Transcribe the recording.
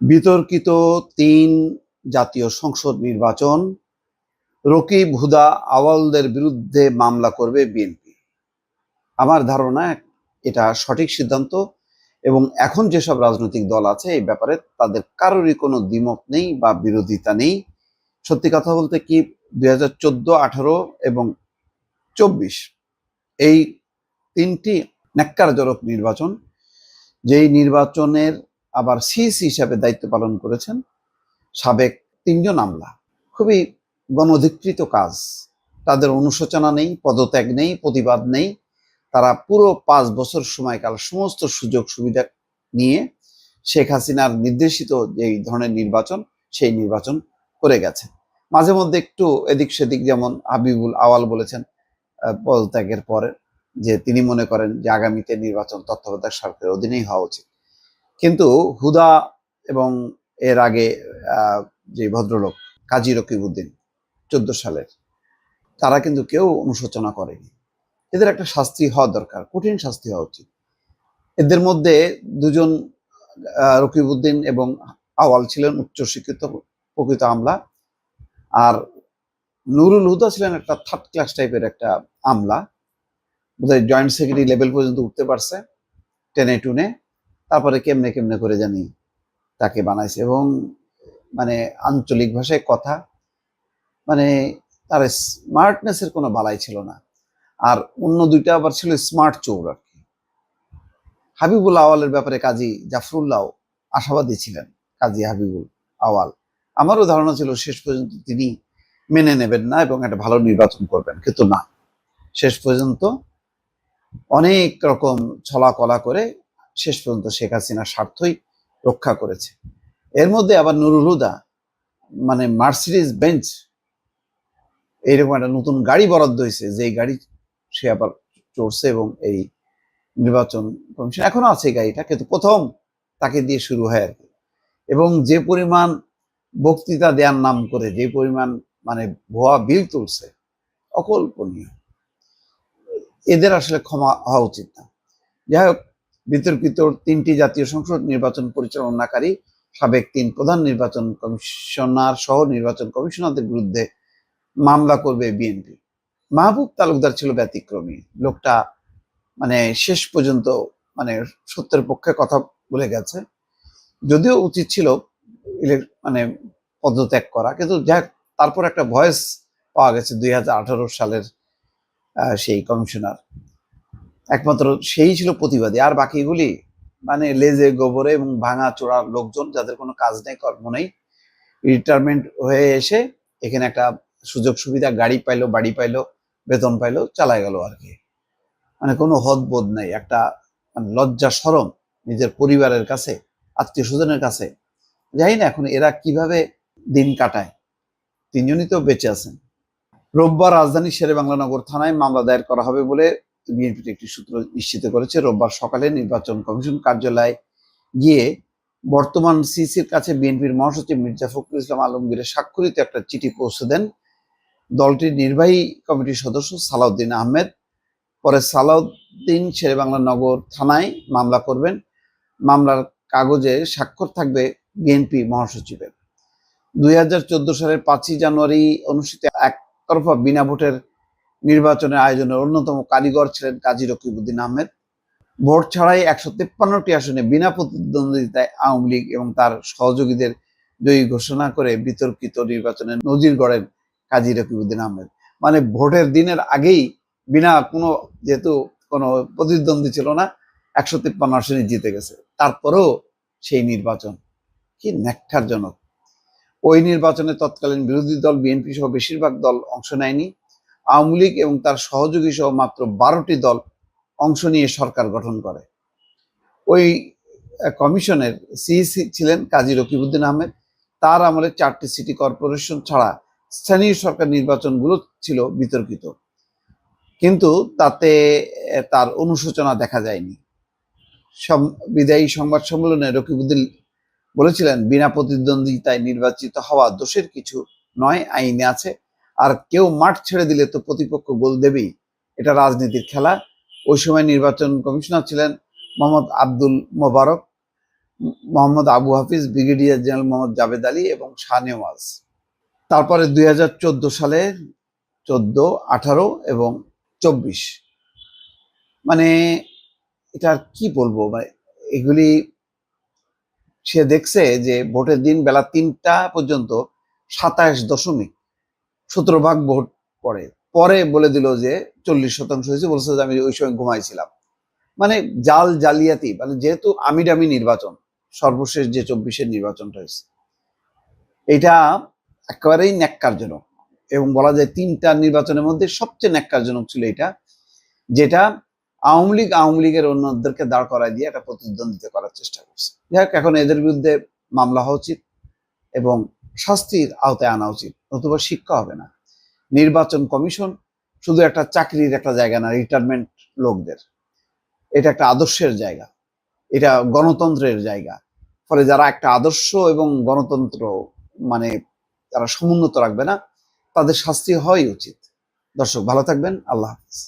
বিতর্কিত তিন জাতীয় সংসদ নির্বাচন, রকিব হুদা আওয়ালদের বিরুদ্ধে মামলা করবে বিএনপি। আমার ধারণা এটা সঠিক সিদ্ধান্ত এবং এখন যেসব রাজনৈতিক দল আছে এই ব্যাপারে তাদের কারোরই কোনো দ্বিমত নেই বা বিরোধিতা নেই। সত্যি কথা বলতে কি দুই হাজার চোদ্দ, আঠারো এবং চব্বিশ এই তিনটি ন্যাক্কারজনক নির্বাচন, যেই নির্বাচনের আবার সিএসি হিসাবে দায়িত্ব পালন করেছেন সাবেক তিনজন আমলা। খুবই গণধিকৃত কাজ। তাদের অনুশোচনা নেই, পদত্যাগ নেই, প্রতিবাদ নেই। তারা পুরো পাঁচ বছর সময়কাল সমস্ত সুযোগ সুবিধা নিয়ে শেখ হাসিনার নির্দেশিত যেই ধরনের নির্বাচন, সেই নির্বাচন করে গেছে। মাঝে মধ্যে একটু এদিক সেদিক যেমন হাবিবুল আওয়াল বলেছেন পদত্যাগের পরে যে তিনি মনে করেন যে আগামীতে নির্বাচন তত্ত্বাবধায়ক সরকারের অধীনেই হওয়া উচিত। কিন্তু হুদা এবং এর আগে যে ভদ্রলোক, কাজী রকিবউদ্দিন, চোদ্দ সালের, তারা কিন্তু কেউ অনুশোচনা করেনি। এদের একটা শাস্তি হওয়া দরকার, কঠিন শাস্তি হওয়া উচিত। এদের মধ্যে দুজন রকিবউদ্দিন এবং আওয়াল ছিলেন উচ্চশিক্ষিত প্রকৃত আমলা। আর নুরুল হুদা ছিলেন একটা থার্ড ক্লাস টাইপের একটা আমলা। বোধহয় জয়েন্ট সেক্রেটারি লেভেল পর্যন্ত উঠতে পারছে টেনে টুনে তারপরে কেমনে কেমনে করে জানি তাকে বানাইছে এবং মানে আঞ্চলিক ভাষায় কথা মানে তার স্মার্টনেসের কোনো বালাই ছিল না। আর অন্য দুইটা আবার ছিল স্মার্ট চোর আর কি। হাবিবুল আওয়ালের ব্যাপারে কাজী জাফরুল্লাহ আশাবাদী ছিলেন, কাজী হাবিবুল আওয়াল। আমারও ধারণা ছিল শেষ পর্যন্ত তিনি মেনে নেবেন না এবং একটা ভালো নির্বাচন করবেন, কিন্তু না। শেষ পর্যন্ত অনেক রকম ছলা কলা করে শেষ পর্যন্ত শেখ হাসিনার স্বার্থই রক্ষা করেছে। এর মধ্যে আবার নুরুল হুদা মানে মার্সিডিজ বেঞ্চ, এইরকম একটা নতুন গাড়ি বরাদ্দ হয়েছে, যেই গাড়ি সে আবার চড়ছে এবং এই নির্বাচন কমিশন এখনও আছে গাড়িটা, কিন্তু প্রথম তাকে দিয়ে শুরু হয় আর কি। এবং যে পরিমাণ বক্তৃতা দেওয়ার নাম করে, যে পরিমাণ মানে ভুয়া বিল তুলছে, অকল্পনীয়। এদের আসলে ক্ষমা হওয়া উচিত না। যাই হোক বিতর্কিত তিনটি জাতীয় সংসদ নির্বাচন পরিচালনাকারী সাবেক তিন প্রধান নির্বাচন কমিশনার সহ নির্বাচন কমিশনারদের বিরুদ্ধে মামলা করবে বিএনপি। মাহবুব তালুকদার ছিল ব্যতিক্রমী। লোকটা মানে শেষ পর্যন্ত মানে সত্যের পক্ষে কথা বলে গেছে। যদিও উচিত ছিল মানে পদত্যাগ করা, কিন্তু যাক, তারপর একটা ভয়েস পাওয়া গেছে দুই হাজার আঠারো সালের সেই কমিশনার। একমাত্র সেই ছিল প্রতিবাদী। আর বাকিগুলি মানে লেজে, গোবরে এবং ভাঙা চোরার লোকজন যাদের কোনো কাজ নেই, কর্ম নেই রিটায়ারমেন্ট হয়ে এসে এখানে একটা সুযোগ সুবিধা, গাড়ি পাইলো, বাড়ি পাইলো, বেতন পাইলো, চালায় গেল আর কি। মানে কোনো হদ বোধ নেই, একটা মানে লজ্জা সরম নিজের পরিবারের কাছে, আত্মীয় স্বজনের কাছে। জানি না এখন এরা কীভাবে দিন কাটায়। তিনজনই তো বেঁচে আছেন। রোববার রাজধানী শেরে বাংলা নগর থানায় মামলা দায়ের করা হবে বলে বিএনপির একটি সূত্র নিশ্চিত করেছে, রোববার সকালে নির্বাচন কমিশন কার্যালয়ে গিয়ে বর্তমান সিসির কাছে বিএনপির মহাসচিব মির্জা ফখরুল ইসলাম আলমগীরের স্বাক্ষরিত একটা চিঠি পৌঁছে দেন। দলটির নির্বাহী কমিটির সদস্য সালাউদ্দিন আহমেদ। পরে সালাউদ্দিন শেরেবাংলা নগর থানায় মামলা করবেন। মামলার কাগজে স্বাক্ষর থাকবে বিএনপি মহাসচিবের। দুই হাজার চোদ্দ সালের পাঁচই জানুয়ারি অনুষ্ঠিত একতরফা বিনা ভোটের নির্বাচনের আয়োজনের অন্যতম কারিগর ছিলেন কাজী রকিবউদ্দিন আহমেদ। ভোট ছাড়াই একশো তেপ্পান্নটি আসনে বিনা প্রতিদ্বন্দ্বিতায় আওয়ামী লীগ এবং তার সহযোগীদের জয়ী ঘোষণা করে বিতর্কিত নির্বাচনে নজির গড়েন কাজী রকিবউদ্দিন আহমেদ। মানে ভোটের দিনের আগেই বিনা কোনো যেহেতু কোনো প্রতিদ্বন্দ্বী ছিল না, একশো তিপ্পান্ন আসনে জিতে গেছে। তারপরেও সেই নির্বাচন কি ন্যাক্কারজনক ওই নির্বাচনে তৎকালীন বিরোধী দল, বিএনপি সহ বেশিরভাগ দল অংশ নেয়নি। আওয়ামী লীগ এবং তার সহযোগী সহ মাত্র বারোটি দল অংশ নিয়ে সরকার গঠন করে। ওই কমিশনের সিইসি ছিলেন কাজী রকিবউদ্দিন আহমেদ। তার আমলে চারটি সিটি কর্পোরেশন ছাড়া স্থানীয় সরকার নির্বাচনগুলো ছিল বিতর্কিত। কিন্তু তাতে তার অনুশোচনা দেখা যায়নি। বিদায়ী সংবাদ সম্মেলনে রকিবউদ্দিন বলেছিলেন, বিনা প্রতিদ্বন্দ্বিতায় নির্বাচিত হওয়া দোষের কিছু নয়, আইনে আছে। আর কেউ মাঠ ছেড়ে দিলে তো প্রতিপক্ষ গোল দেবেই। এটা রাজনীতির খেলা। ওই সময় নির্বাচন কমিশনার ছিলেন মোহাম্মদ আব্দুল মোবারক, মোহাম্মদ আবু হাফিজ, ব্রিগেডিয়ার জেনারেল মোহাম্মদ জাভেদ আলী এবং শাহ নেওয়াজ। তারপরে দুই হাজার চোদ্দ সালে চোদ্দ, আঠারো এবং চব্বিশ। মানে এটা আর কি বলব? মানে এগুলি সে দেখছে যে ভোটের দিন বেলা তিনটা পর্যন্ত সাতাশ দশমিক সতেরো ভাগ ভোট পড়ে। পরে বলে দিল যে চল্লিশ শতাংশ হয়েছে, বলছে যে আমি ওই সময় ঘুমাইছিলাম। মানে জাল জালিয়াতি মানে যেহেতু আমিডামি নির্বাচন, সর্বশেষ যে চব্বিশের নির্বাচনটা হয়েছে, এটা একেবারেই ন্যাক্কারজনক। এবং বলা যায় তিনটা নির্বাচনের মধ্যে সবচেয়ে ন্যাক্কারজনক ছিল এটা, যেটা আওয়ামী লীগ, আওয়ামী লীগের অন্যদেরকে দাঁড় করায় দিয়ে একটা প্রতিদ্বন্দ্বিতা করার চেষ্টা করছে। যাই এখন এদের বিরুদ্ধে মামলা হওয়া উচিত এবং শাস্তির আওতায় আনা উচিত, নতুবা শিক্ষা হবে না। নির্বাচন কমিশন শুধু একটা চাকরির একটা জায়গা না রিটায়ারমেন্ট লোকদের। এটা একটা আদর্শের জায়গা, এটা গণতন্ত্রের জায়গা। ফলে যারা একটা আদর্শ এবং গণতন্ত্র মানে যারা সমুন্নত রাখবে না, তাদের শাস্তি হওয়াই উচিত। দর্শক, ভালো থাকবেন, আল্লাহ হাফিজ।